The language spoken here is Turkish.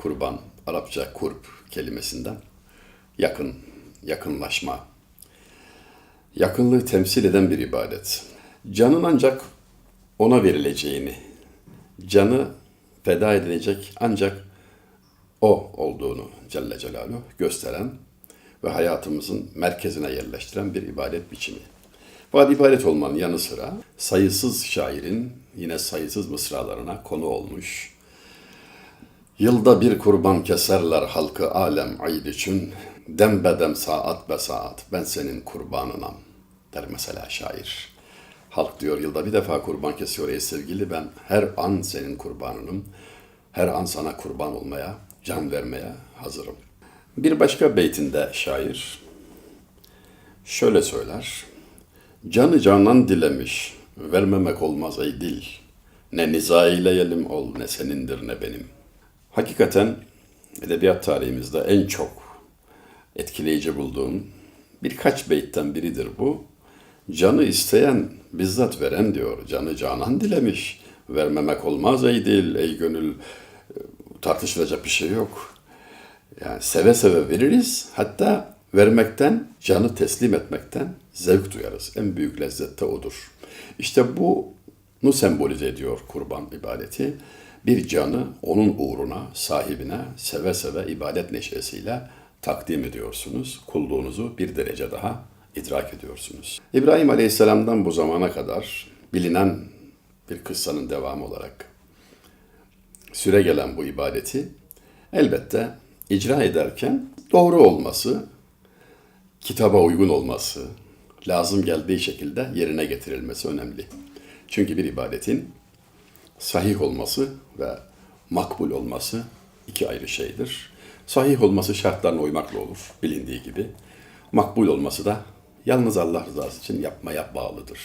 kurban, Arapça kurb kelimesinden yakın, yakınlaşma, yakınlığı temsil eden bir ibadet. Canın ancak ona verileceğini, canı feda edilecek ancak o olduğunu Celle Celaluhu gösteren ve hayatımızın merkezine yerleştiren bir ibadet biçimi. Fakat ibadet olmanın yanı sıra sayısız şairin yine sayısız mısralarına konu olmuş. Yılda bir kurban keserler halkı alem aid için. Dem bedem saat be saat ben senin kurbanınam der mesela şair. Halk diyor yılda bir defa kurban kesiyor ey sevgili ben her an senin kurbanınım. Her an sana kurban olmaya, can vermeye hazırım. Bir başka beytinde şair şöyle söyler. Canı canan dilemiş, vermemek olmaz ey dil. Ne niza eyleyelim ol, ne senindir ne benim. Hakikaten edebiyat tarihimizde en çok etkileyici bulduğum birkaç beytten biridir bu. Canı isteyen bizzat veren diyor. Canı canan dilemiş. Vermemek olmaz ey dil, ey gönül. Tartışılacak bir şey yok. Yani seve seve veririz. Hatta vermekten, canı teslim etmekten zevk duyarız. En büyük lezzet de odur. İşte bunu sembolize ediyor kurban ibadeti. Bir canı onun uğruna, sahibine seve seve ibadet neşesiyle takdim ediyorsunuz. Kulluğunuzu bir derece daha idrak ediyorsunuz. İbrahim Aleyhisselam'dan bu zamana kadar bilinen bir kıssanın devamı olarak süre gelen bu ibadeti elbette icra ederken doğru olması, kitaba uygun olması, lazım geldiği şekilde yerine getirilmesi önemli. Çünkü bir ibadetin sahih olması ve makbul olması iki ayrı şeydir. Sahih olması şartlarına uymakla olur bilindiği gibi. Makbul olması da yalnız Allah rızası için yapmaya bağlıdır.